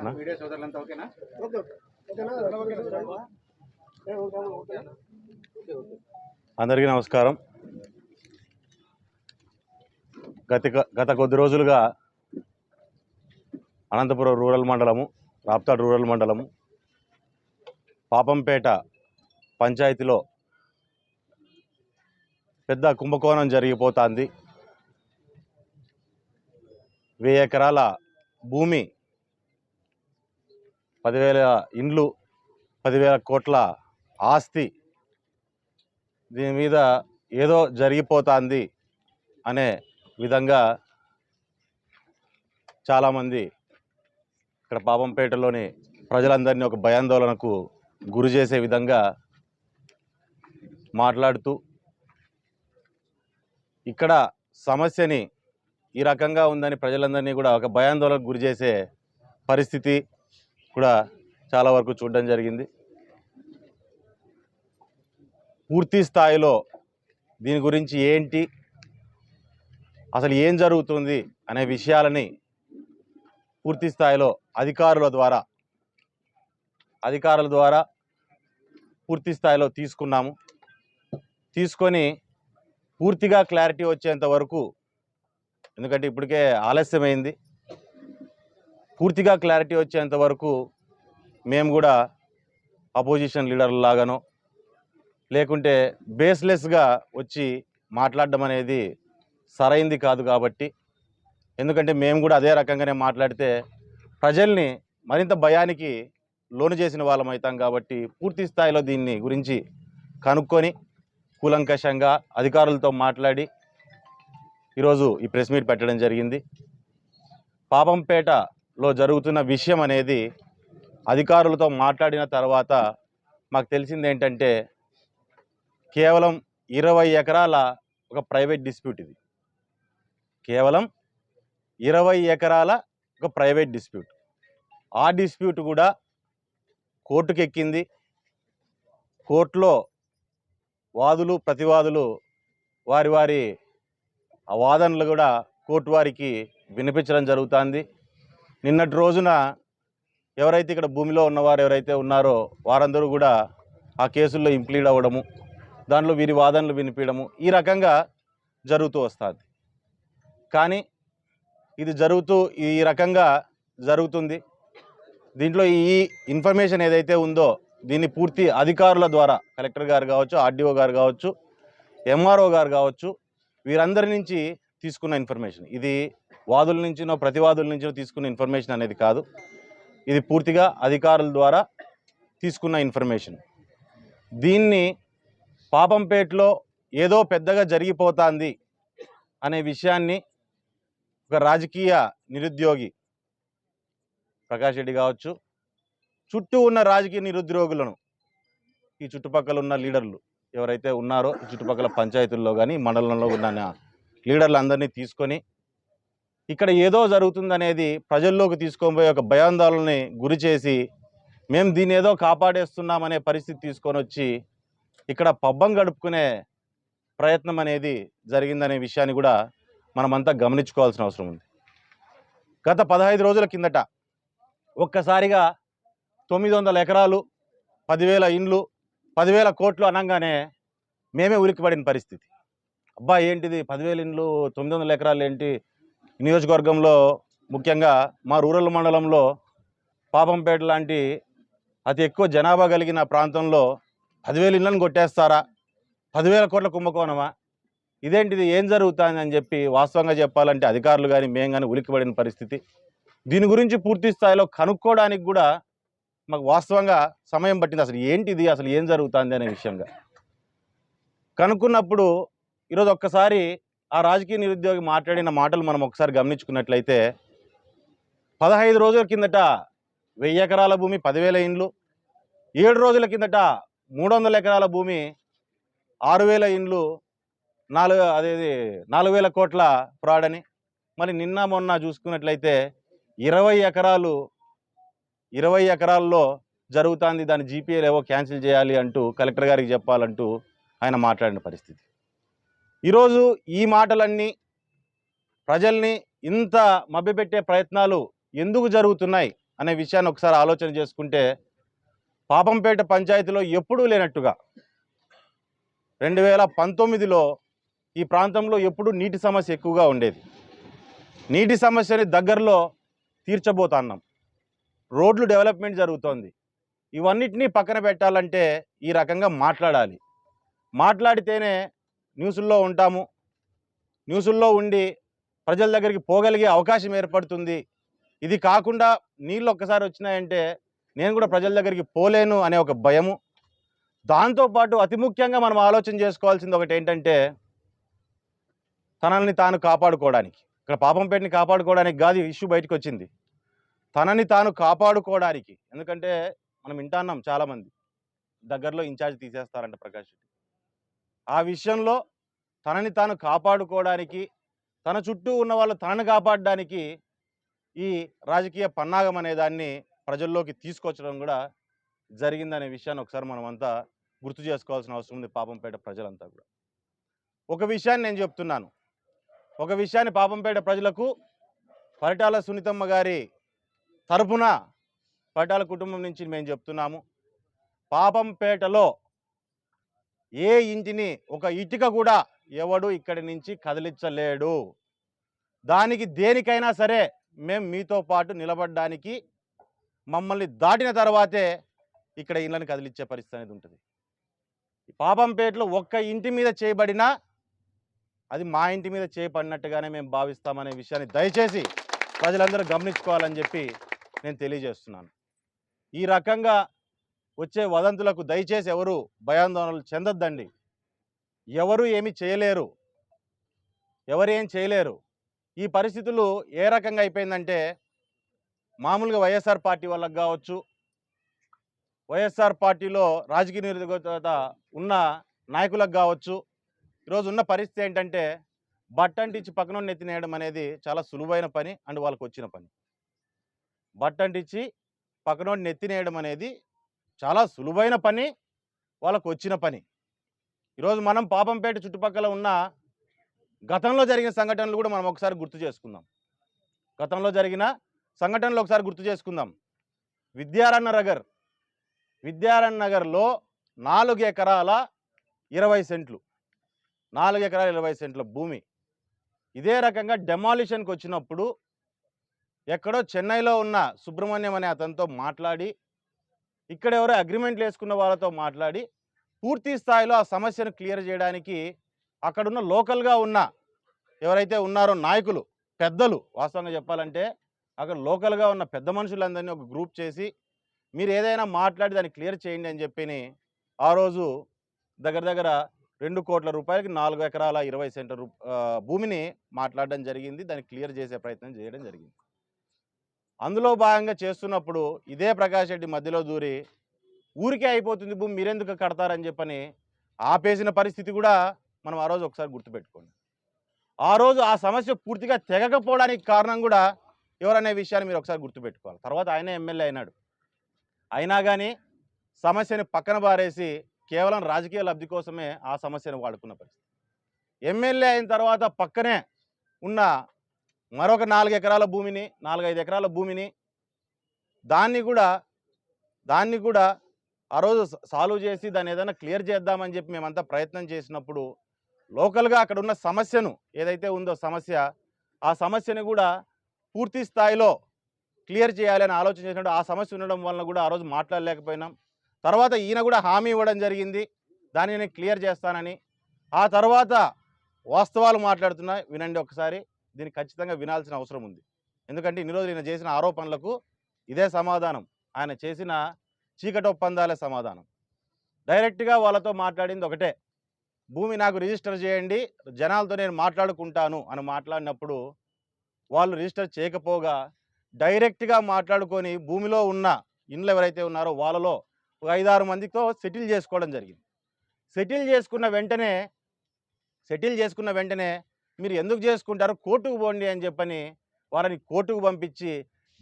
సోదరులంతా ఓకేనా? అందరికీ నమస్కారం. గత గత కొద్ది రోజులుగా అనంతపురం రూరల్ మండలము రాప్తాడ్ రూరల్ మండలము పాపంపేట పంచాయతీలో పెద్ద కుంభకోణం జరిగిపోతుంది. వెయ్యి ఎకరాల భూమి పదివేల ఇండ్లు పదివేల కోట్ల ఆస్తి దీని మీద ఏదో జరిగిపోతుంది అనే విధంగా చాలామంది ఇక్కడ పాపంపేటలోని ప్రజలందరినీ ఒక భయాందోళనకు గురి చేసే విధంగా మాట్లాడుతూ ఇక్కడ సమస్యని ఈ రకంగా ఉందని ప్రజలందరినీ కూడా ఒక భయాందోళనకు గురి చేసే పరిస్థితి కూడా చాలా వరకు చూడడం జరిగింది. పూర్తి స్థాయిలో దీని గురించి ఏంటి అసలు ఏం జరుగుతుంది అనే విషయాలని పూర్తి స్థాయిలో అధికారుల ద్వారా అధికారుల ద్వారా పూర్తి స్థాయిలో తీసుకున్నాము. తీసుకొని పూర్తిగా క్లారిటీ వచ్చేంత వరకు ఎందుకంటే ఇప్పటికే ఆలస్యమైంది. పూర్తిగా క్లారిటీ వచ్చేంత వరకు మేము కూడా అపోజిషన్ లీడర్ లాగానో లేకుంటే బేస్లెస్గా వచ్చి మాట్లాడడం అనేది సరైంది కాదు కాబట్టి ఎందుకంటే మేము కూడా అదే రకంగానే మాట్లాడితే ప్రజల్ని మరింత భయానికి లోను చేసిన వాళ్ళం అవుతాం కాబట్టి పూర్తి స్థాయిలో దీన్ని గురించి కనుక్కొని కూలంకషంగా అధికారులతో మాట్లాడి ఈరోజు ఈ ప్రెస్ మీట్ పెట్టడం జరిగింది. లో జరుగుతున్న విషయం అనేది అధికారులతో మాట్లాడిన తర్వాత మాకు తెలిసింది ఏంటంటే కేవలం ఇరవై ఎకరాల ఒక ప్రైవేట్ డిస్ప్యూట్ ఇది. కేవలం ఇరవై ఎకరాల ఒక ప్రైవేట్ డిస్ప్యూట్. ఆ డిస్ప్యూట్ కూడా కోర్టుకు ఎక్కింది కోర్టులో వాదులు ప్రతివాదులు వారి వారి ఆ వాదనలు కూడా కోర్టు వారికి వినిపించడం జరుగుతుంది. నిన్నటి రోజున ఎవరైతే ఇక్కడ భూమిలో ఉన్నవారు ఎవరైతే ఉన్నారో వారందరూ కూడా ఆ కేసుల్లో ఇంప్లీడ్ అవ్వడము దాంట్లో వీరి వాదనలు వినిపించడము ఈ రకంగా జరుగుతూ వస్తుంది. కానీ ఇది జరుగుతూ ఈ రకంగా జరుగుతుంది. దీంట్లో ఈ ఇన్ఫర్మేషన్ ఏదైతే ఉందో దీన్ని పూర్తి అధికారుల ద్వారా కలెక్టర్ గారు కావచ్చు ఆర్డీఓ గారు కావచ్చు ఎంఆర్ఓ గారు కావచ్చు వీరందరి నుంచి తీసుకున్న ఇన్ఫర్మేషన్. ఇది వాదుల నుంచినో ప్రతివాదుల నుంచో తీసుకున్న ఇన్ఫర్మేషన్ అనేది కాదు. ఇది పూర్తిగా అధికారుల ద్వారా తీసుకున్న ఇన్ఫర్మేషన్ దీన్ని పాపంపేటలో ఏదో పెద్దగా జరిగిపోతుంది అనే విషయాన్ని ఒక రాజకీయ నిరుద్యోగి ప్రకాష్ రెడ్డి కావచ్చు చుట్టూ ఉన్న రాజకీయ నిరుద్యోగులను ఈ చుట్టుపక్కల ఉన్న లీడర్లు ఎవరైతే ఉన్నారో ఈ చుట్టుపక్కల పంచాయతీల్లో కానీ మండలంలో ఉన్న లీడర్లందరినీ తీసుకొని ఇక్కడ ఏదో జరుగుతుందనేది ప్రజల్లోకి తీసుకొనిపోయే ఒక భయాందోళనని గురి చేసి మేము దీన్ని ఏదో కాపాడేస్తున్నామనే పరిస్థితి తీసుకొని వచ్చి ఇక్కడ పబ్బం గడుపుకునే ప్రయత్నం అనేది జరిగిందనే విషయాన్ని కూడా మనమంతా గమనించుకోవాల్సిన అవసరం ఉంది. గత పదహైదు రోజుల కిందట ఒక్కసారిగా తొమ్మిది వందల ఎకరాలు పదివేల ఇండ్లు పదివేల కోట్లు అనగానే మేమే ఉలిక్కిపడిన పరిస్థితి. అబ్బా ఏంటిది? పదివేల ఇండ్లు తొమ్మిది వందల ఎకరాలు ఏంటి? నియోజకవర్గంలో ముఖ్యంగా మా రూరల్ మండలంలో పాపంపేట లాంటి అతి ఎక్కువ జనాభా కలిగిన ప్రాంతంలో పదివేలు ఇళ్ళను కొట్టేస్తారా? పదివేల కోట్ల కుంభకోణమా? ఇదేంటిది? ఏం జరుగుతుంది అని చెప్పి వాస్తవంగా చెప్పాలంటే అధికారులు కానీ మేము కానీ ఉలిక్కిపడిన పరిస్థితి. దీని గురించి పూర్తి స్థాయిలో కనుక్కోవడానికి కూడా మాకు వాస్తవంగా సమయం పట్టింది. అసలు ఏంటిది? అసలు ఏం జరుగుతుంది అనే విషయంగా. కనుక్కున్నప్పుడు ఈరోజు ఒక్కసారి ఆ రాజకీయ నిరుద్యోగి మాట్లాడిన మాటలు మనం ఒకసారి గమనించుకున్నట్లయితే పదహైదు రోజుల కిందట వెయ్యి ఎకరాల భూమి పదివేల ఇండ్లు ఏడు రోజుల కిందట మూడు వందల ఎకరాల భూమి ఆరు వేల ఇండ్లు నాలుగు అదేది నాలుగు వేల కోట్ల ఫ్రాడ్ అని మరి నిన్న మొన్న చూసుకున్నట్లయితే ఇరవై ఎకరాలు ఇరవై ఎకరాల్లో జరుగుతుంది దాని జీపీఏలు ఏవో క్యాన్సిల్ చేయాలి అంటూ కలెక్టర్ గారికి చెప్పాలంటూ ఆయన మాట్లాడిన పరిస్థితి. ఈరోజు ఈ మాటలన్నీ ప్రజల్ని ఇంత మభ్యపెట్టే ప్రయత్నాలు ఎందుకు జరుగుతున్నాయి అనే విషయాన్ని ఒకసారి ఆలోచన చేసుకుంటే పాపంపేట పంచాయతీలో ఎప్పుడూ లేనట్టుగా రెండు వేల పంతొమ్మిదిలో ఈ ప్రాంతంలో ఎప్పుడూ నీటి సమస్య ఎక్కువగా ఉండేది. నీటి సమస్యని దగ్గరలో తీర్చబోతున్నాం. రోడ్లు డెవలప్మెంట్ జరుగుతోంది. ఇవన్నిటినీ పక్కన పెట్టాలంటే ఈ రకంగా మాట్లాడాలి. మాట్లాడితేనే న్యూసుల్లో ఉంటాము. న్యూసుల్లో ఉండి ప్రజల దగ్గరికి పోగలిగే అవకాశం ఏర్పడుతుంది. ఇది కాకుండా నీళ్ళు ఒక్కసారి వచ్చినాయంటే నేను కూడా ప్రజల దగ్గరికి పోలేను అనే ఒక భయము. దాంతోపాటు అతి ముఖ్యంగా మనం ఆలోచన చేసుకోవాల్సింది ఒకటి ఏంటంటే తనని తాను కాపాడుకోవడానికి. ఇక్కడ పాపంపేటని కాపాడుకోవడానికి కాదు ఇష్యూ బయటకు వచ్చింది. తనని తాను కాపాడుకోవడానికి. ఎందుకంటే మనం వింటాన్నాం చాలామంది. దగ్గరలో ఇన్ఛార్జ్ తీసేస్తారంట ప్రకాష్ రెడ్డి. ఆ విషయంలో తనని తాను కాపాడుకోవడానికి తన చుట్టూ ఉన్న వాళ్ళు తనను కాపాడడానికి ఈ రాజకీయ పన్నాగం అనే దాన్ని ప్రజల్లోకి తీసుకొచ్చడం కూడా జరిగిందనే విషయాన్ని ఒకసారి మనం అంతా గుర్తు చేసుకోవాల్సిన అవసరం ఉంది పాపంపేట ప్రజలంతా కూడా. ఒక విషయాన్ని నేను చెప్తున్నాను. ఒక విషయాన్ని పాపంపేట ప్రజలకు పరిటాల సునీతమ్మ గారి తరపున పరిటాల కుటుంబం నుంచి మేము చెప్తున్నాము. పాపంపేటలో ఏ ఇంటిని ఒక ఇటుక కూడా ఎవడు ఇక్కడి నుంచి కదిలించలేడు. దానికి దేనికైనా సరే మేము మీతో పాటు నిలబడడానికి మమ్మల్ని దాటిన తర్వాతే ఇక్కడ ఇళ్ళని కదిలించే పరిస్థితి అనేది ఉంటుంది. ఈ పాపంపేటలో ఒక్క ఇంటి మీద చేయబడినా అది మా ఇంటి మీద చేయబడినట్టుగానే మేము భావిస్తామనే విషయాన్ని దయచేసి ప్రజలందరూ గమనించుకోవాలని చెప్పి నేను తెలియజేస్తున్నాను. ఈ రకంగా వచ్చే వదంతులకు దయచేసి ఎవరు భయాందోళనలు చెందొద్దండి. ఎవరు ఏమి చేయలేరు. ఎవరు ఏం చేయలేరు. ఈ పరిస్థితులు ఏ రకంగా అయిపోయిందంటే మామూలుగా వైఎస్ఆర్ పార్టీ వాళ్ళకి కావచ్చు వైఎస్ఆర్ పార్టీలో రాజకీయ నిరుద్యోగత ఉన్న నాయకులకు కావచ్చు ఈరోజు ఉన్న పరిస్థితి ఏంటంటే బట్టంటిచ్చి పక్కన నెత్తినేయడం అనేది చాలా సులువైన పని అండ్ వాళ్ళకు వచ్చిన పని. బట్టంటిచ్చి పక్కనోడిని నెత్తినేయడం అనేది చాలా సులువైన పని వాళ్ళకు వచ్చిన పని. ఈరోజు మనం పాపంపేట చుట్టుపక్కల ఉన్న గతంలో జరిగిన సంఘటనలు కూడా మనం ఒకసారి గుర్తు చేసుకుందాం. గతంలో జరిగిన సంఘటనలు ఒకసారి గుర్తు చేసుకుందాం. విద్యారణ్య నగర్ విద్యారణ్య నగర్లో నాలుగు ఎకరాల ఇరవై సెంట్లు నాలుగు ఎకరాల ఇరవై సెంట్ల భూమి. ఇదే రకంగా డెమాలిషన్కి వచ్చినప్పుడు ఎక్కడో చెన్నైలో ఉన్న సుబ్రహ్మణ్యం అనే అతనితో మాట్లాడి ఇక్కడ ఎవరో అగ్రిమెంట్లు వేసుకున్న వాళ్ళతో మాట్లాడి పూర్తి స్థాయిలో ఆ సమస్యను క్లియర్ చేయడానికి అక్కడున్న లోకల్గా ఉన్న ఎవరైతే ఉన్నారో నాయకులు పెద్దలు వాస్తవంగా చెప్పాలంటే అక్కడ లోకల్గా ఉన్న పెద్ద మనుషులందరినీ ఒక గ్రూప్ చేసి మీరు ఏదైనా మాట్లాడి దాన్ని క్లియర్ చేయండి అని చెప్పి ఆ రోజు దగ్గర దగ్గర రెండు కోట్ల రూపాయలకి నాలుగు ఎకరాల ఇరవై సెంటర్ భూమిని మాట్లాడడం జరిగింది. దాన్ని క్లియర్ చేసే ప్రయత్నం చేయడం జరిగింది. అందులో భాగంగా చేస్తున్నప్పుడు ఇదే ప్రకాష్ రెడ్డి మధ్యలో దూరి ఊరికే అయిపోతుంది భూమి మీరెందుకు కడతారని చెప్పని ఆపేసిన పరిస్థితి కూడా మనం ఆ రోజు ఒకసారి గుర్తుపెట్టుకోండి. ఆ రోజు ఆ సమస్య పూర్తిగా తెగకపోవడానికి కారణం కూడా ఎవరనే విషయాన్ని మీరు ఒకసారి గుర్తుపెట్టుకోవాలి. తర్వాత ఆయన ఎమ్మెల్యే అయినాడు. అయినా కానీ సమస్యని పక్కన బారేసి కేవలం రాజకీయ లబ్ధి కోసమే ఆ సమస్యను వాడుకున్న పరిస్థితి. ఎమ్మెల్యే అయిన తర్వాత పక్కనే ఉన్న మరొక నాలుగు ఎకరాల భూమిని నాలుగైదు ఎకరాల భూమిని దాన్ని కూడా దాన్ని కూడా ఆ రోజు సాల్వ్ చేసి దాన్ని ఏదైనా క్లియర్ చేద్దామని చెప్పి మేమంతా ప్రయత్నం చేసినప్పుడు లోకల్గా అక్కడ ఉన్న సమస్యను ఏదైతే ఉందో సమస్య ఆ సమస్యని కూడా పూర్తి స్థాయిలో క్లియర్ చేయాలని ఆలోచన చేసినప్పుడు ఆ సమస్య ఉండడం వలన కూడా ఆ రోజు మాట్లాడలేకపోయినాం. తర్వాత ఈయన కూడా హామీ ఇవ్వడం జరిగింది. దాన్ని నేను క్లియర్ చేస్తానని. ఆ తర్వాత వాస్తవాలు మాట్లాడుతున్నా వినండి ఒకసారి. దీన్ని ఖచ్చితంగా వినాల్సిన అవసరం ఉంది. ఎందుకంటే ఇన్ని రోజులు ఈయన చేసిన ఆరోపణలకు ఇదే సమాధానం. ఆయన చేసిన చీకటి ఒప్పందాలే సమాధానం. డైరెక్ట్గా వాళ్ళతో మాట్లాడింది ఒకటే. భూమి నాకు రిజిస్టర్ చేయండి జనాలతో నేను మాట్లాడుకుంటాను అని మాట్లాడినప్పుడు వాళ్ళు రిజిస్టర్ చేయకపోగా డైరెక్ట్గా మాట్లాడుకొని భూమిలో ఉన్న ఇండ్లు ఎవరైతే ఉన్నారో వాళ్ళలో ఒక ఐదారు మందితో సెటిల్ చేసుకోవడం జరిగింది. సెటిల్ చేసుకున్న వెంటనే సెటిల్ చేసుకున్న వెంటనే మీరు ఎందుకు చేసుకుంటారు? కోర్టుకు పోండి అని చెప్పని వారిని కోర్టుకు పంపించి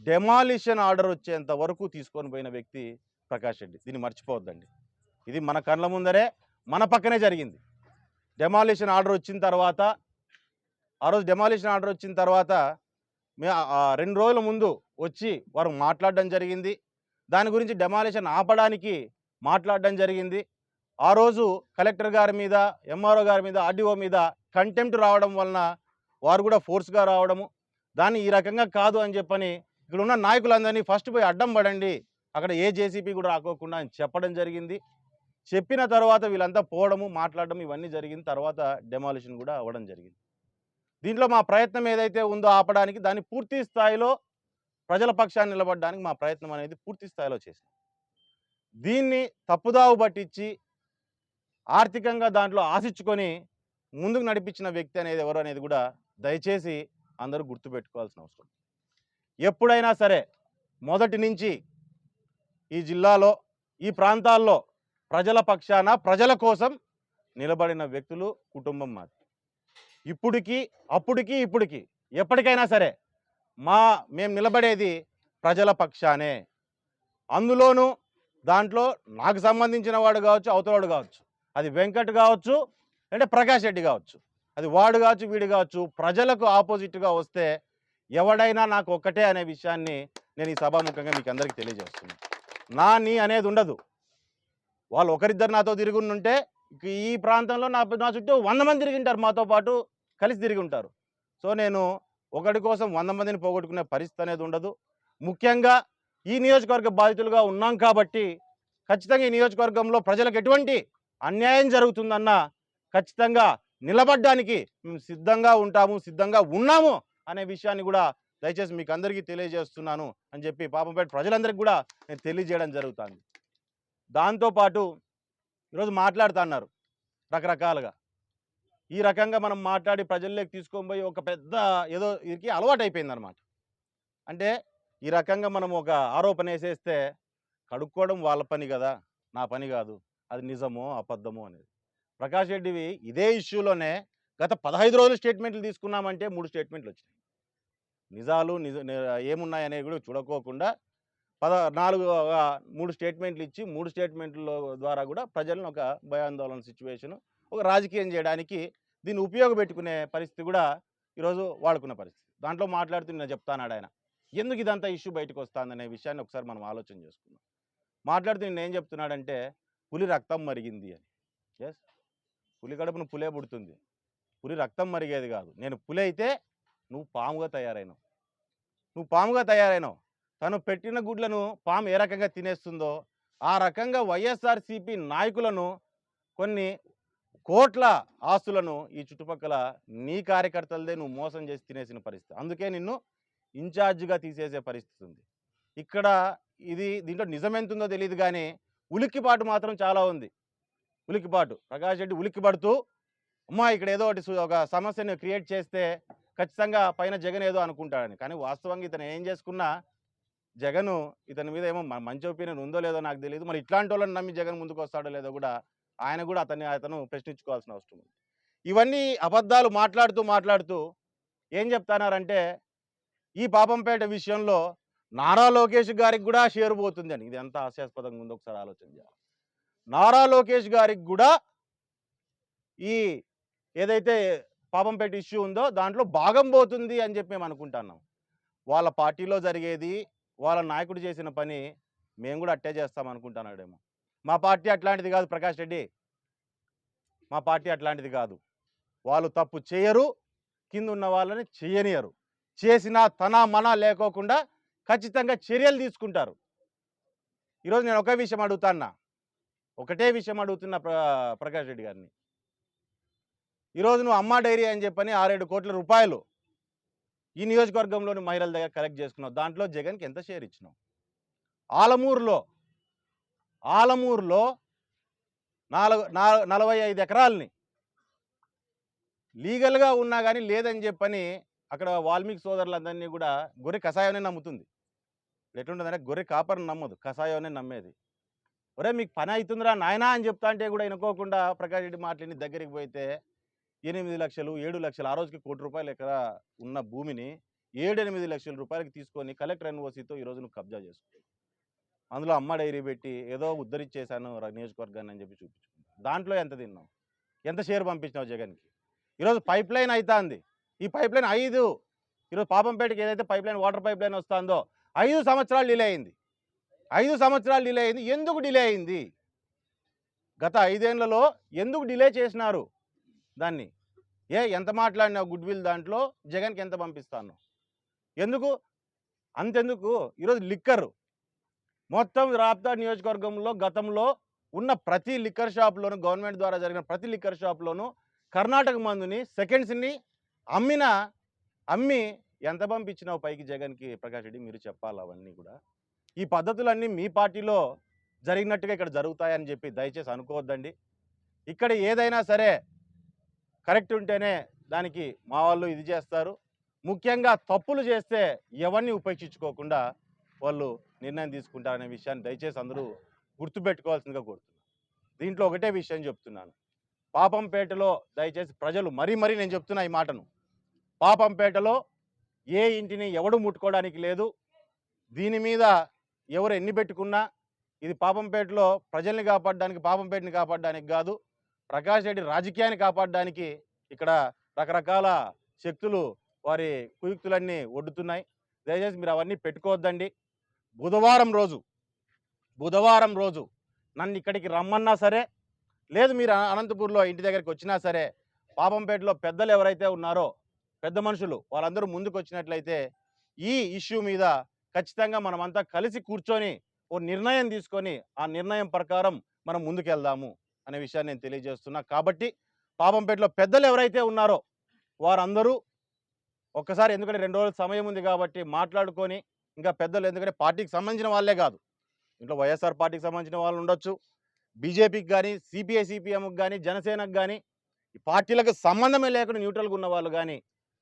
డెమాలిషన్ ఆర్డర్ వచ్చేంత వరకు తీసుకొని పోయిన వ్యక్తి ప్రకాష్ రెడ్డి. దీన్ని మర్చిపోవద్దండి. ఇది మన కళ్ళ ముందరే మన పక్కనే జరిగింది. డెమాలిషన్ ఆర్డర్ వచ్చిన తర్వాత ఆ రోజు డెమాలిషన్ ఆర్డర్ వచ్చిన తర్వాత రెండు రోజుల ముందు వచ్చి వారు మాట్లాడడం జరిగింది. దాని గురించి డెమాలిషన్ ఆపడానికి మాట్లాడడం జరిగింది. ఆ రోజు కలెక్టర్ గారి మీద ఎంఆర్ఓ గారి మీద ఆర్డీఓ మీద కంటెంప్ట్ రావడం వలన వారు కూడా ఫోర్స్గా రావడము దాన్ని ఈ రకంగా కాదు అని చెప్పని ఇక్కడ ఉన్న నాయకులందరినీ ఫస్ట్ పోయి అడ్డం పడండి. అక్కడ ఏ జేసీపీ కూడా రాకోకుండా అని చెప్పడం జరిగింది. చెప్పిన తర్వాత వీళ్ళంతా పోవడము మాట్లాడడం ఇవన్నీ జరిగిన తర్వాత డెమాలిషన్ కూడా అవ్వడం జరిగింది. దీంట్లో మా ప్రయత్నం ఏదైతే ఉందో ఆపడానికి దాన్ని పూర్తి స్థాయిలో ప్రజల పక్షాన్ని నిలబడడానికి మా ప్రయత్నం అనేది పూర్తి స్థాయిలో చేసింది దీన్ని తప్పుదావు పట్టించి ఆర్థికంగా దాంట్లో ఆశించుకొని ముందుకు నడిపించిన వ్యక్తి అనేది ఎవరు అనేది కూడా దయచేసి అందరూ గుర్తుపెట్టుకోవాల్సిన అవసరం. ఎప్పుడైనా సరే మొదటి నుంచి ఈ జిల్లాలో ఈ ప్రాంతాల్లో ప్రజల పక్షాన ప్రజల కోసం నిలబడిన వ్యక్తులు కుటుంబం మాది. ఇప్పటికీ అప్పటికి ఇప్పటికి ఎప్పటికైనా సరే మా మేము నిలబడేది ప్రజల పక్షానే. అందులోనూ దాంట్లో నాకు సంబంధించిన వాడు కావచ్చు అవతలవాడు కావచ్చు. అది వెంకట్ కావచ్చు అంటే ప్రకాష్ రెడ్డి కావచ్చు. అది వాడు కావచ్చు వీడు కావచ్చు ప్రజలకు ఆపోజిట్గా వస్తే ఎవడైనా నాకు ఒక్కటే అనే విషయాన్ని నేను ఈ సభాముఖంగా మీకు అందరికీ తెలియజేస్తున్నాను నా నీ అనేది ఉండదు. వాళ్ళు ఒకరిద్దరు నాతో తిరిగి ఈ ప్రాంతంలో నా నా చుట్టూ వంద మంది తిరిగి ఉంటారు మాతో పాటు కలిసి తిరిగి ఉంటారు సో నేను ఒకటి కోసం వంద మందిని పోగొట్టుకునే పరిస్థితి అనేది ఉండదు. ముఖ్యంగా ఈ నియోజకవర్గ బాధితులుగా ఉన్నాం కాబట్టి ఖచ్చితంగా ఈ నియోజకవర్గంలో ప్రజలకు ఎటువంటి అన్యాయం జరుగుతుందన్న ఖచ్చితంగా నిలబడ్డానికి మేము సిద్ధంగా ఉంటాము సిద్ధంగా ఉన్నాము అనే విషయాన్ని కూడా దయచేసి మీకు అందరికీ తెలియజేస్తున్నాను అని చెప్పి పాపంపేట ప్రజలందరికీ కూడా నేను తెలియజేయడం జరుగుతుంది. దాంతోపాటు ఈరోజు మాట్లాడుతున్నారు రకరకాలుగా. ఈ రకంగా మనం మాట్లాడి ప్రజల్లోకి తీసుకొని పోయి ఒక పెద్ద ఏదో వీరికి అలవాటు అయిపోయింది అనమాట అంటే ఈ రకంగా మనం ఒక ఆరోపణ వేసేస్తే కడుక్కోవడం వాళ్ళ పని కదా నా పని కాదు అది నిజమో అబద్ధమో అనేది. ప్రకాష్ రెడ్డివి ఇదే ఇష్యూలోనే గత పదహైదు రోజులు స్టేట్మెంట్లు తీసుకున్నామంటే మూడు స్టేట్మెంట్లు వచ్చినాయి. నిజాలు నిజ ఏమున్నాయనేవి కూడా చూడకోకుండా పద నాలుగు మూడు స్టేట్మెంట్లు ఇచ్చి మూడు స్టేట్మెంట్ల ద్వారా కూడా ప్రజలను ఒక భయాందోళన సిచ్యువేషన్ ఒక రాజకీయం చేయడానికి దీన్ని ఉపయోగపెట్టుకునే పరిస్థితి కూడా ఈరోజు వాడుకున్న పరిస్థితి. దాంట్లో మాట్లాడుతూ నేను చెప్తానాడు ఆయన. ఎందుకు ఇదంతా ఇష్యూ బయటకు వస్తుందనే విషయాన్ని ఒకసారి మనం ఆలోచన చేసుకుందాం. మాట్లాడుతూ నేను ఏం చెప్తున్నాడంటే పులి రక్తం మరిగింది అని. ఎస్ పులి కడుపును పులే పుడుతుంది. పులి రక్తం మరిగేది కాదు. నేను పులి అయితే నువ్వు పాముగా తయారైనావు. నువ్వు పాముగా తయారైనావు. తను పెట్టిన గుడ్లను పాము ఏ రకంగా తినేస్తుందో ఆ రకంగా వైఎస్ఆర్సీపీ నాయకులను కొన్ని కోట్ల ఆస్తులను ఈ చుట్టుపక్కల నీ కార్యకర్తలదే నువ్వు మోసం చేసి తినేసిన పరిస్థితి. అందుకే నిన్ను ఇన్ఛార్జిగా తీసేసే పరిస్థితి ఉంది. ఇక్కడ ఇది దీంట్లో నిజం ఎంత ఉందో తెలియదు కానీ ఉలిక్కిపాటు మాత్రం చాలా ఉంది. ఉలికిపాటు ప్రకాష్ రెడ్డి ఉలిక్కిపడుతూ అమ్మా ఇక్కడ ఏదో ఒకటి ఒక సమస్యను క్రియేట్ చేస్తే ఖచ్చితంగా పైన జగన్ ఏదో అనుకుంటాడని. కానీ వాస్తవంగా ఇతను ఏం చేసుకున్నా జగన్ ఇతని మీద ఏమో మంచి ఒపీనియన్ ఉందో లేదో నాకు తెలియదు మరి ఇట్లాంటి వాళ్ళని నమ్మి జగన్ ముందుకు వస్తాడో లేదో కూడా ఆయన కూడా అతన్ని అతను ప్రశ్నించుకోవాల్సిన అవసరం ఉంది. ఇవన్నీ అబద్ధాలు మాట్లాడుతూ మాట్లాడుతూ ఏం చెప్తున్నారంటే ఈ పాపంపేట విషయంలో నారా లోకేష్ గారికి కూడా షేర్ పోతుందని. ఇది ఎంత హాస్యాస్పదంగా ఉందో ఒకసారి ఆలోచన చేయాలి. నారా లోకేష్ గారికి కూడా ఈ ఏదైతే పాపంపేట ఇష్యూ ఉందో దాంట్లో భాగం పోతుంది అని చెప్పి మేము అనుకుంటున్నాం. వాళ్ళ పార్టీలో జరిగేది వాళ్ళ నాయకుడు చేసిన పని మేము కూడా అట్టే చేస్తాం అనుకుంటున్నాడేమో. మా పార్టీ అట్లాంటిది కాదు ప్రకాష్ రెడ్డి. మా పార్టీ అట్లాంటిది కాదు. వాళ్ళు తప్పు చేయరు కింద ఉన్న వాళ్ళని చేయనియరు. చేసిన తన మన లేకోకుండా ఖచ్చితంగా చర్యలు తీసుకుంటారు. ఈరోజు నేను ఒకే విషయం అడుగుతాన్నా. ఒకటే విషయం అడుగుతున్న ప్ర ప్రకాష్ రెడ్డి గారిని. ఈరోజు నువ్వు అమ్మ డైరీ అని చెప్పని ఆరేడు కోట్ల రూపాయలు ఈ నియోజకవర్గంలోని మహిళల దగ్గర కలెక్ట్ చేసుకున్నావు. దాంట్లో జగన్కి ఎంత షేర్ ఇచ్చినావు? ఆలమూరులో ఆలమూరులో నాలుగు నలభై ఐదు ఎకరాలని లీగల్గా ఉన్నా కానీ లేదని చెప్పని అక్కడ వాల్మీకి సోదరులందరినీ కూడా గొర్రె కషాయాన్ని నమ్ముతుంది. ఎట్లుంటుందంటే గొర్రె కాపర్ని నమ్మదు. కషాయాన్ని నమ్మేది. ఒరే మీకు పని అవుతుందిరా నాయనా అని చెప్తా అంటే కూడా వినుకోకుండా ప్రకాష్ రెడ్డి మాట్లాడి దగ్గరికి పోతే ఎనిమిది లక్షలు ఏడు లక్షలు ఆ రోజుకి కోటి రూపాయలు ఎక్కడ ఉన్న భూమిని ఏడు ఎనిమిది లక్షల రూపాయలకి తీసుకొని కలెక్టర్ ఎన్ఓసీతో ఈరోజు నువ్వు కబ్జా చేసుకుంటావు అందులో అమ్మ డైరీ పెట్టి ఏదో ఉద్ధరించేశాను నియోజకవర్గాన్ని అని చెప్పి చూపించుకున్నావు. దాంట్లో ఎంత తిన్నావు? ఎంత షేర్ పంపించినావు జగన్కి? ఈరోజు పైప్ లైన్ అవుతుంది ఈ పైప్ లైన్ ఐదు. ఈరోజు పాపంపేటకి ఏదైతే pipeline water pipeline వస్తుందో ఐదు సంవత్సరాలు డిలే అయింది. ఐదు సంవత్సరాలు డిలే అయింది. ఎందుకు డిలే అయింది? గత ఐదేళ్ళలో ఎందుకు డిలే చేసినారు దాన్ని? ఏ ఎంత మాట్లాడినావు గుడ్ విల్ దాంట్లో? జగన్కి ఎంత పంపిస్తాను? ఎందుకు? అంతెందుకు? ఈరోజు లిక్కర్. మొత్తం రాప్తా నియోజకవర్గంలో గతంలో ఉన్న ప్రతి లిక్కర్ షాప్లోను గవర్నమెంట్ ద్వారా జరిగిన ప్రతి లిక్కర్ షాప్లోను కర్ణాటక మందుని సెకండ్స్ని అమ్మిన అమ్మి ఎంత పంపించినావు పైకి జగన్కి ప్రకాష్ రెడ్డి? మీరు చెప్పాలి అవన్నీ కూడా. ఈ పద్ధతులన్నీ మీ పార్టీలో జరిగినట్టుగా ఇక్కడ జరుగుతాయని చెప్పి దయచేసి అనుకోవద్దండి. ఇక్కడ ఏదైనా సరే కరెక్ట్ ఉంటేనే దానికి మా వాళ్ళు ఇది చేస్తారు. ముఖ్యంగా తప్పులు చేస్తే ఎవరిని ఉపేక్షించుకోకుండా వాళ్ళు నిర్ణయం తీసుకుంటారనే విషయాన్ని దయచేసి అందరూ గుర్తుపెట్టుకోవాల్సిందిగా కోరుతున్నాను. దీంట్లో ఒకటే విషయం చెప్తున్నాను. పాపంపేటలో దయచేసి ప్రజలు మరీ మరీ నేను చెప్తున్నా ఈ మాటను. పాపంపేటలో ఏ ఇంటిని ఎవడు ముట్టుకోవడానికి లేదు. దీని మీద ఎవరు ఎన్ని పెట్టుకున్నా ఇది పాపంపేటలో ప్రజల్ని కాపాడడానికి పాపంపేటని కాపాడడానికి కాదు. ప్రకాష్ రెడ్డి రాజకీయాన్ని కాపాడడానికి ఇక్కడ రకరకాల శక్తులు వారి కుయుక్తులన్నీ ఒడ్డుతున్నాయి. దయచేసి మీరు అవన్నీ పెట్టుకోవద్దండి. బుధవారం రోజు బుధవారం రోజు నన్ను ఇక్కడికి రమ్మన్నా సరే లేదు మీరు అనంతపూర్లో ఇంటి దగ్గరికి వచ్చినా సరే పాపంపేటలో పెద్దలు ఎవరైతే ఉన్నారో పెద్ద మనుషులు వాళ్ళందరూ ముందుకు వచ్చినట్లయితే ఈ ఇష్యూ మీద ఖచ్చితంగా మనమంతా కలిసి కూర్చొని ఓ నిర్ణయం తీసుకొని ఆ నిర్ణయం ప్రకారం మనం ముందుకెళ్దాము అనే విషయాన్ని నేను తెలియజేస్తున్నా. కాబట్టి పాపంపేటలో పెద్దలు ఎవరైతే ఉన్నారో వారందరూ ఒక్కసారి ఎందుకంటే రెండు రోజుల సమయం ఉంది కాబట్టి మాట్లాడుకొని ఇంకా పెద్దలు ఎందుకంటే పార్టీకి సంబంధించిన వాళ్ళే కాదు. ఇంట్లో వైఎస్ఆర్ పార్టీకి సంబంధించిన వాళ్ళు ఉండొచ్చు. బీజేపీకి కానీ సిపిఐ సిపిఎంకి కానీ జనసేనకు కానీ ఈ పార్టీలకు సంబంధమే లేకుండా న్యూట్రల్గా ఉన్న వాళ్ళు కానీ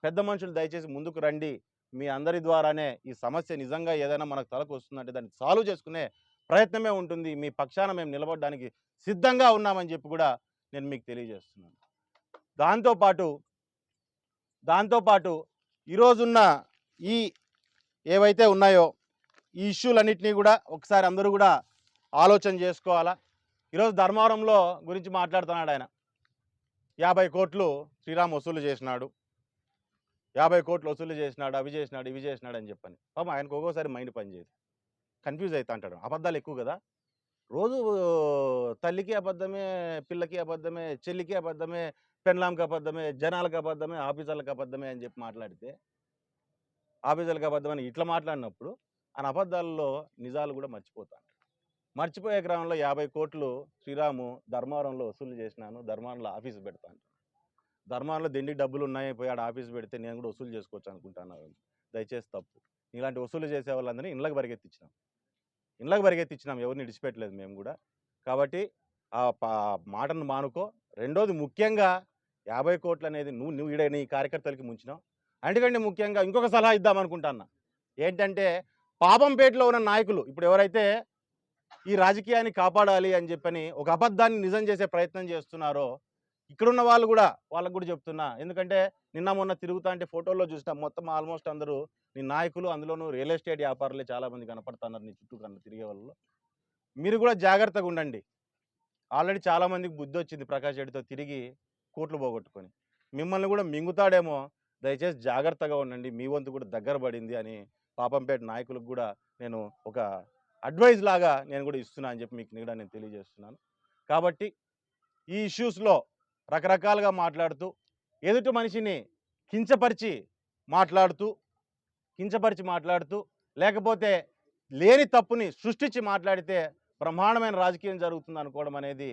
పెద్ద మనుషులు దయచేసి ముందుకు రండి. మీ అందరి ద్వారానే ఈ సమస్య నిజంగా ఏదైనా మనకు తలకు వస్తుందంటే దాన్ని సాల్వ్ చేసుకునే ప్రయత్నమే ఉంటుంది. మీ పక్షాన మేము నిలబడడానికి సిద్ధంగా ఉన్నామని చెప్పి కూడా నేను మీకు తెలియజేస్తున్నాను. దాంతోపాటు దాంతోపాటు ఈరోజున్న ఈ ఏవైతే ఉన్నాయో ఈ ఇష్యూలన్నింటినీ కూడా ఒకసారి అందరూ కూడా ఆలోచన చేసుకోవాలా? ఈరోజు ధర్మవరంలో గురించి మాట్లాడుతున్నాడు ఆయన. యాభై కోట్లు శ్రీరామ్ వసూలు చేసినాడు. యాభై కోట్లు వసూలు చేసినాడు అవి చేసినాడు ఇవి చేసినాడు అని చెప్పని. పాపం ఆయనకు ఒక్కోసారి మైండ్ పనిచేయదు కన్ఫ్యూజ్ అవుతా అంటాడు. అబద్ధాలు ఎక్కువ కదా! రోజు తల్లికి అబద్ధమే పిల్లకి అబద్ధమే చెల్లికి అబద్ధమే పెన్లాంకి అబద్ధమే జనాలకు అబద్ధమే ఆఫీసర్లకు అబద్ధమే అని చెప్పి మాట్లాడితే ఆఫీసర్లకు అబద్ధమని ఇట్లా మాట్లాడినప్పుడు ఆయన అబద్ధాల్లో నిజాలు కూడా మర్చిపోతాను మర్చిపోయే క్రమంలో యాభై కోట్లు శ్రీరాము ధర్మవరంలో వసూలు చేసినాను ధర్మవరంలో ఆఫీస్ పెడతాను ధర్మాల్లో దిండికి డబ్బులు ఉన్నాయి పోయి ఆడ ఆఫీస్ పెడితే నేను కూడా వసూలు చేసుకోవచ్చు అనుకుంటాను దయచేసి తప్పు. ఇలాంటి వసూలు చేసే వాళ్ళందరినీ ఇళ్ళకి పరిగెత్తించినాం ఇళ్ళకి పరిగెత్తించినాం ఎవరిని విడిచిపెట్టలేదు మేము కూడా. కాబట్టి ఆ పా- మాటను మానుకో. రెండోది ముఖ్యంగా యాభై కోట్లు అనేది నువ్వు నువ్వు ఈడ నీ కార్యకర్తలకి ముంచినావు. అందుకంటే ముఖ్యంగా ఇంకొక సలహా ఇద్దాం ఏంటంటే పాపంపేటలో ఉన్న నాయకులు ఇప్పుడు ఎవరైతే ఈ రాజకీయాన్ని కాపాడాలి అని చెప్పని ఒక అబద్ధాన్ని నిజం చేసే ప్రయత్నం చేస్తున్నారో ఇక్కడున్న వాళ్ళు కూడా వాళ్ళకు కూడా చెప్తున్నా. ఎందుకంటే నిన్న మొన్న తిరుగుతా అంటే ఫోటోల్లో చూసిన మొత్తం ఆల్మోస్ట్ అందరూ నీ నాయకులు అందులోనూ రియల్ ఎస్టేట్ వ్యాపారులే చాలామంది కనపడుతున్నారు నీ చుట్టూ కన్నా తిరిగే వాళ్ళు మీరు కూడా జాగ్రత్తగా ఉండండి. ఆల్రెడీ చాలామందికి బుద్ధి వచ్చింది ప్రకాష్ రెడ్డితో తిరిగి కోట్లు పోగొట్టుకొని. మిమ్మల్ని కూడా మింగుతాడేమో దయచేసి జాగ్రత్తగా ఉండండి. మీ వంతు కూడా దగ్గర పడింది అని పాపంపేట నాయకులకు కూడా నేను ఒక అడ్వైజ్ లాగా నేను కూడా ఇస్తున్నా అని చెప్పి మీకు కూడా నేను తెలియజేస్తున్నాను. కాబట్టి ఈ ఇష్యూస్లో రకరకాలుగా మాట్లాడుతూ ఎదుటి మనిషిని కించపరిచి మాట్లాడుతూ కించపరిచి మాట్లాడుతూ లేకపోతే లేని తప్పుని సృష్టించి మాట్లాడితే బ్రహ్మాండమైన రాజకీయం జరుగుతుంది అనుకోవడం అనేది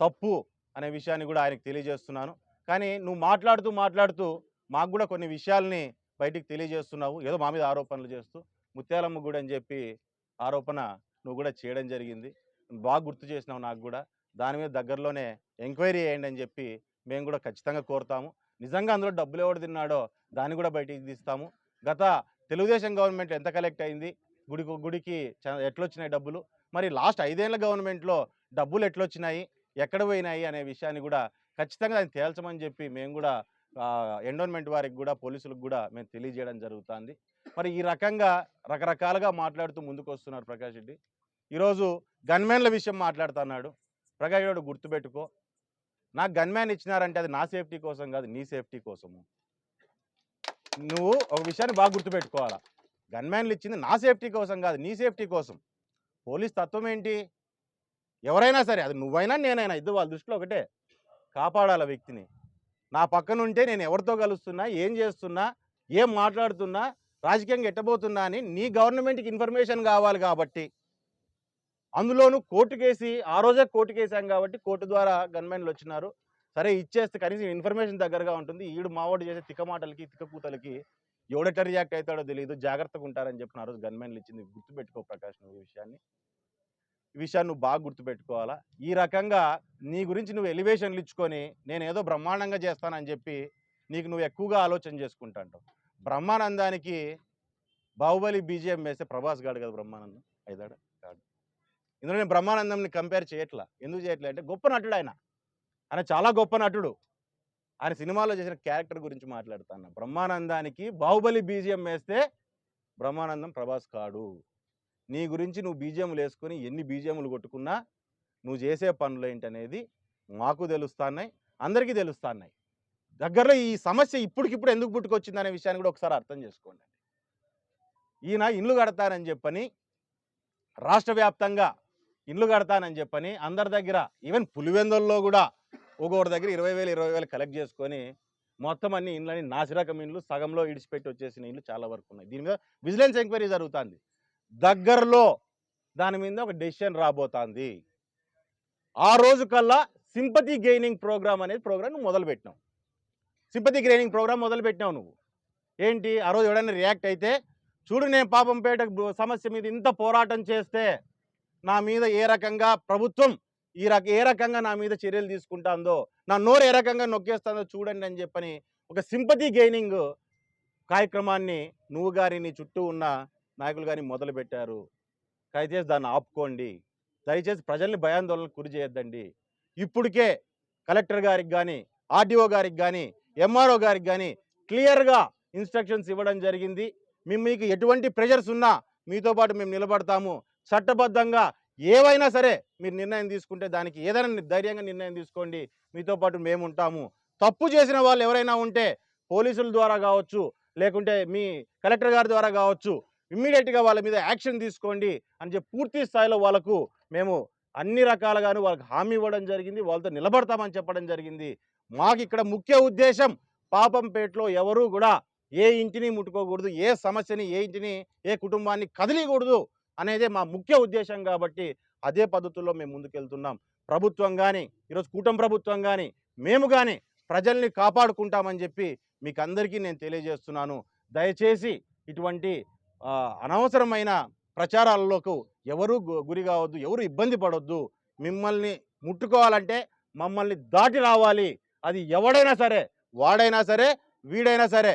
తప్పు అనే విషయాన్ని కూడా ఆయనకు తెలియజేస్తున్నాను. కానీ నువ్వు మాట్లాడుతూ మాట్లాడుతూ మాకు కూడా కొన్ని విషయాల్ని బయటికి తెలియజేస్తున్నావు. ఏదో మా మీద ఆరోపణలు చేస్తూ ముత్యాలమ్మ గుడి అని చెప్పి ఆరోపణ నువ్వు కూడా చేయడం జరిగింది. బాగా గుర్తు చేసినావు నాకు కూడా. దాని మీద దగ్గరలోనే ఎంక్వైరీ చేయండి అని చెప్పి మేము కూడా ఖచ్చితంగా కోరుతాము. నిజంగా అందులో డబ్బులు ఎవడు తిన్నాడో దాన్ని కూడా బయటికి తీస్తాము. గత తెలుగుదేశం గవర్నమెంట్ ఎంత కలెక్ట్ అయింది? గుడికి గుడికి చ- ఎట్లొచ్చినాయి డబ్బులు? మరి లాస్ట్ ఐదేళ్ళ గవర్నమెంట్లో డబ్బులు ఎట్లొచ్చినాయి? ఎక్కడ పోయినాయి అనే విషయాన్ని కూడా ఖచ్చితంగా దాన్ని తేల్చమని చెప్పి మేము కూడా ఎండోన్మెంట్ వారికి కూడా పోలీసులకు కూడా మేము తెలియజేయడం జరుగుతుంది. మరి ఈ రకంగా రకరకాలుగా మాట్లాడుతూ ముందుకు వస్తున్నారు ప్రకాష్ రెడ్డి. ఈరోజు గన్మెన్ల విషయం మాట్లాడుతున్నాడు. ప్రగయోడు గుర్తుపెట్టుకో. నాకు గన్మ్యాన్ ఇచ్చినారంటే అది నా సేఫ్టీ కోసం కాదు నీ సేఫ్టీ కోసము. నువ్వు ఒక విషయాన్ని బాగా గుర్తుపెట్టుకోవాలా. గన్మ్యాన్లు ఇచ్చింది నా సేఫ్టీ కోసం కాదు నీ సేఫ్టీ కోసం. పోలీస్ తత్వం ఏంటి? ఎవరైనా సరే అది నువ్వైనా నేనైనా ఇద్దరు వాళ్ళ దృష్టిలో ఒకటే. కాపాడాలి వ్యక్తిని. నా పక్కన ఉంటే నేను ఎవరితో కలుస్తున్నా ఏం చేస్తున్నా ఏం మాట్లాడుతున్నా రాజకీయంగా ఎట్టబోతున్నా అని నీ గవర్నమెంట్కి ఇన్ఫర్మేషన్ కావాలి కాబట్టి అందులోనూ కోర్టు కేసి ఆ రోజే కోర్టు కేసాం కాబట్టి కోర్టు ద్వారా గన్మెన్లు వచ్చినారు. సరే ఇచ్చేస్తే కనీసం ఇన్ఫర్మేషన్ దగ్గరగా ఉంటుంది. ఈడు మావాడు చేసే తిక్క మాటలకి తిక్క కూతలకి రియాక్ట్ అవుతాడో తెలియదు జాగ్రత్తగా ఉంటారని చెప్పిన ఆ రోజు గన్మెన్లు ఇచ్చింది. గుర్తుపెట్టుకో ప్రకాష్ నువ్వు ఈ విషయాన్ని. ఈ విషయాన్ని నువ్వు బాగా గుర్తుపెట్టుకోవాలా. ఈ రకంగా నీ గురించి నువ్వు ఎలివేషన్లు ఇచ్చుకొని నేను ఏదో బ్రహ్మాండంగా చేస్తానని చెప్పి నీకు నువ్వు ఎక్కువగా ఆలోచన చేసుకుంటాంటావు. బ్రహ్మానందానికి బాహుబలి బీజిఎం వేస్తే ప్రభాస్ గాడు కదా బ్రహ్మానందం అయిదాడు ఇందులో నేను బ్రహ్మానందంని కంపేర్ చేయట్లా. ఎందుకు చేయట్లే అంటే గొప్ప నటుడు ఆయన. ఆయన చాలా గొప్ప నటుడు. ఆయన సినిమాలో చేసిన క్యారెక్టర్ గురించి మాట్లాడుతాను బ్రహ్మానందానికి బాహుబలి బీజియం వేస్తే బ్రహ్మానందం ప్రభాస్ కాడు. నీ గురించి నువ్వు బీజిఎంలు వేసుకొని ఎన్ని బీజిఎంలు కొట్టుకున్నా నువ్వు చేసే పనులు ఏంటనేది మాకు తెలుస్తున్నాయి అందరికీ తెలుస్తున్నాయి. దగ్గరలో ఈ సమస్య ఇప్పటికిప్పుడు ఎందుకు పుట్టుకొచ్చింది అనే విషయాన్ని కూడా ఒకసారి అర్థం చేసుకోండి. ఈయన ఇండ్లు కడతానని చెప్పని రాష్ట్ర వ్యాప్తంగా ఇండ్లు కడతానని చెప్పని అందరి దగ్గర ఈవెన్ పులివెందుల్లో కూడా ఒక్కొక్కటి దగ్గర ఇరవై వేలు ఇరవై వేలు కలెక్ట్ చేసుకొని మొత్తం అన్ని ఇండ్లని నాసిరకం ఇండ్లు సగంలో ఇడిచిపెట్టి వచ్చేసిన ఇండ్లు చాలా వరకు ఉన్నాయి. దీని మీద విజిలెన్స్ ఎంక్వైరీ జరుగుతుంది. దగ్గరలో దాని మీద ఒక డెసిషన్ రాబోతుంది. ఆ రోజు కల్లా సింపతి గెయినింగ్ ప్రోగ్రామ్ అనేది ప్రోగ్రామ్ నువ్వు మొదలుపెట్టినావు సింపతి గెయినింగ్ ప్రోగ్రామ్ మొదలుపెట్టినావు నువ్వు. ఏంటి? ఆ రోజు ఎవడైనా రియాక్ట్ అయితే చూడు నేను పాపంపేట బ- సమస్య మీద ఇంత పోరాటం చేస్తే నా మీద ఏ రకంగా ప్రభుత్వం ఈ రక ఏ రకంగా నా మీద చర్యలు తీసుకుంటుందో నా నోరు ఏ రకంగా నొక్కేస్తుందో చూడండి అని చెప్పని ఒక సింపతి గెయినింగ్ కార్యక్రమాన్ని నువ్వు గారి నీ చుట్టూ ఉన్న నాయకులు గారిని మొదలుపెట్టారు. దయచేసి దాన్ని ఆపుకోండి. దయచేసి ప్రజల్ని భయాందోళనకు గురి చేయొద్దండి. ఇప్పటికే కలెక్టర్ గారికి కానీ ఆర్డీఓ గారికి కానీ ఎంఆర్ఓ గారికి కానీ క్లియర్గా ఇన్స్ట్రక్షన్స్ ఇవ్వడం జరిగింది. మేము మీకు ఎటువంటి ప్రెషర్స్ ఉన్నా మీతో పాటు మేము నిలబడతాము. చట్టబద్ధంగా ఏవైనా సరే మీరు నిర్ణయం తీసుకుంటే దానికి ఏదైనా ధైర్యంగా నిర్ణయం తీసుకోండి. మీతో పాటు మేము ఉంటాము తప్పు చేసిన వాళ్ళు ఎవరైనా ఉంటే పోలీసుల ద్వారా కావచ్చు లేకుంటే మీ కలెక్టర్ గారి ద్వారా కావచ్చు ఇమ్మీడియట్గా వాళ్ళ మీద యాక్షన్ తీసుకోండి అని చెప్పి పూర్తి స్థాయిలో వాళ్ళకు మేము అన్ని రకాలుగాను వాళ్ళకి హామీ ఇవ్వడం జరిగింది. వాళ్ళతో నిలబడతామని చెప్పడం జరిగింది. మాకు ఇక్కడ ముఖ్య ఉద్దేశం పాపంపేటలో ఎవరూ కూడా ఏ ఇంటిని ముట్టుకోకూడదు ఏ సమస్యని ఏ ఇంటిని ఏ కుటుంబాన్ని కదిలీకూడదు. అనేదే మా ముఖ్య ఉద్దేశం కాబట్టి అదే పద్ధతుల్లో మేము ముందుకెళ్తున్నాం. ప్రభుత్వం కానీ ఈరోజు కూటమి ప్రభుత్వం కానీ మేము కానీ ప్రజల్ని కాపాడుకుంటామని చెప్పి మీకు అందరికీ నేను తెలియజేస్తున్నాను. దయచేసి ఇటువంటి అనవసరమైన ప్రచారాలకు ఎవరు గు- గురి కావద్దు ఎవరు ఇబ్బంది పడొద్దు. మిమ్మల్ని ముట్టుకోవాలంటే మమ్మల్ని దాటి రావాలి. అది ఎవడైనా సరే వాడైనా సరే వీడైనా సరే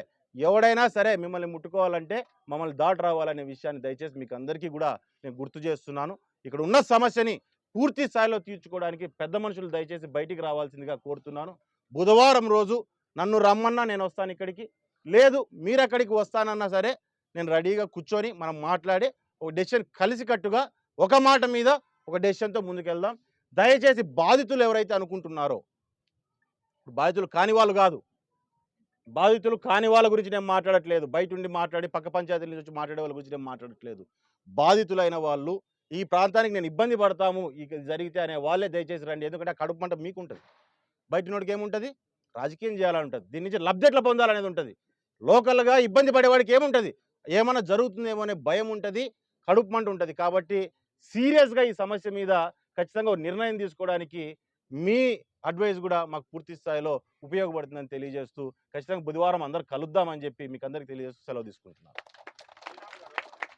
ఎవడైనా సరే మిమ్మల్ని ముట్టుకోవాలంటే మమ్మల్ని దాటి రావాలనే విషయాన్ని దయచేసి మీకు అందరికీ కూడా నేను గుర్తు చేస్తున్నాను. ఇక్కడ ఉన్న సమస్యని పూర్తి స్థాయిలో తీర్చుకోవడానికి పెద్ద మనుషులు దయచేసి బయటికి రావాల్సిందిగా కోరుతున్నాను. బుధవారం రోజు నన్ను రమ్మన్నా నేను వస్తాను ఇక్కడికి. లేదు మీరు అక్కడికి వస్తానన్నా సరే నేను రెడీగా కూర్చొని మనం మాట్లాడి ఒక డెసిషన్ కలిసికట్టుగా ఒక మాట మీద ఒక డెసిషన్తో ముందుకెళ్దాం. దయచేసి బాధితులు ఎవరైతే అనుకుంటున్నారో బాధితులు కాని వాళ్ళు కాదు బాధితులు కాని వాళ్ళ గురించి నేను మాట్లాడట్లేదు. బయట ఉండి మాట్లాడి పక్క పంచాయతీల నుంచి మాట్లాడే వాళ్ళ గురించి నేను మాట్లాడట్లేదు. బాధితులైన వాళ్ళు ఈ ప్రాంతానికి నేను ఇబ్బంది పడతాము ఇక జరిగితే అనే వాళ్ళే దయచేసి రండి. ఎందుకంటే ఆ కడుపు మంట మీకు ఉంటుంది బయట నోటికి ఏముంటుంది? రాజకీయం చేయాలని ఉంటుంది దీని నుంచి లబ్ధి ఎట్లా పొందాలనేది ఉంటుంది. లోకల్గా ఇబ్బంది పడేవాడికి ఏముంటుంది? ఏమైనా జరుగుతుందేమో అనే భయం ఉంటుంది కడుపు మంట ఉంటుంది. కాబట్టి సీరియస్గా ఈ సమస్య మీద ఖచ్చితంగా ఒక నిర్ణయం తీసుకోవడానికి మీ అడ్వైస్ కూడా మాకు పూర్తి స్థాయిలో ఉపయోగపడుతుందని తెలియజేస్తూ ఖచ్చితంగా బుధవారం అందరు కలుద్దామని చెప్పి మీకు అందరికి తెలియజేస్తూ సెలవు తీసుకుంటున్నాను.